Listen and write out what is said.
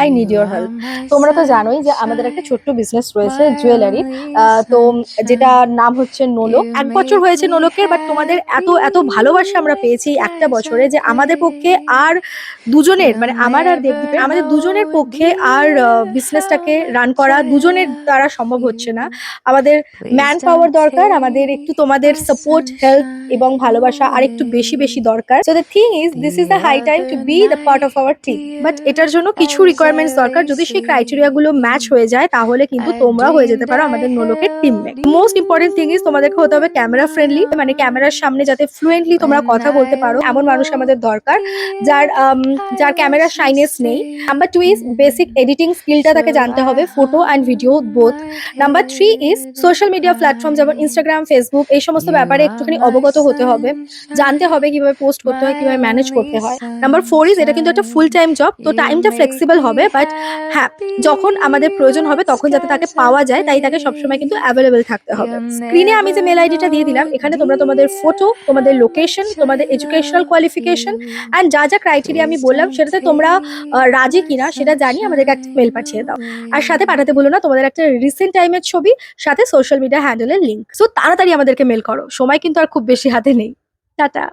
I need your help তোমরা তো জানোই যে আমাদের একটা ছোট্ট বিজনেস রয়েছে জুয়েলারি তো যেটা নাম হচ্ছে নোলক। এক বছর হয়েছে নোলকের বাট তোমাদের এত এত ভালোবাসা আমরা পেয়েছি একটা বছরে যে আমাদের পক্ষে আর দুজনের মানে আমার আর দেবদীপের, আমাদের দুজনের পক্ষে আর বিজনেসটাকে রান করা দুজনের দ্বারা সম্ভব হচ্ছে না। আমাদের ম্যান পাওয়ার দরকার, আমাদের একটু তোমাদের সাপোর্ট হেল্প এবং ভালোবাসা আর একটু বেশি বেশি দরকার। So the thing is this is the high time to be the part of our team but এটার জন্য কিছু রিকোয়ারমেন্টস দরকার যদি সেই ক্রাইটেরিয়া গুলো ম্যাচ হয়ে যায় তাহলে কিন্তু তোমরা হয়ে যেতে পারো আমাদের নোলকের teammate most important thing is তোমাদেরকে হতে হবে ক্যামেরা ফ্রেন্ডলি মানে ক্যামেরার সামনে যাতে ফ্লুয়েন্টলি তোমরা কথা বলতে পারো এমন মানুষ আমাদের দরকার যার যার ক্যামেরা শাইনেস নেই। Number two is basic editing স্কিলটা তাকে জানতে হবে photo and video both number three is social media platform যেমন ইনস্টাগ্রাম ফেসবুক এই সমস্ত ব্যাপারে একটুখানি অবগত হতে হবে। জানতে হবে কীভাবে পোস্ট করতে হয় কীভাবে ম্যানেজ করতে হয়। নাম্বার ফোর ইজ এটা কিন্তু একটা ফুল টাইম জব তো টাইমটা ফ্লেক্সিবল হবে। বাট হ্যাঁ যখন আমাদের প্রয়োজন হবে, তখন যাতে তাকে পাওয়া যায়, তাই তাকে সবসময় কিন্তু অ্যাভেলেবেল থাকতে হবে। স্ক্রিনে আমি যে মেল আইডিটা দিয়ে দিলাম, এখানে তোমরা তোমাদের ফটো তোমাদের লোকেশন তোমাদের এডুকেশনাল কোয়ালিফিকেশন অ্যান্ড যা যা ক্রাইটেরিয়া আমি বললাম, সেটাতে তোমরা রাজি কিনা, সেটা জানি আমাদেরকে একটা মেল পাঠিয়ে দাও। আর সাথে পাঠাতে বলো না, তোমাদের একটা রিসেন্ট টাইমের ছবি, সাথে সোশ্যাল মিডিয়া হ্যান্ডেলের লিঙ্ক সো তাড়াতাড়ি আমাদেরকে মেল করো, সময় কিন্তু আর খুব বেশি হাতে নেই। টাটা।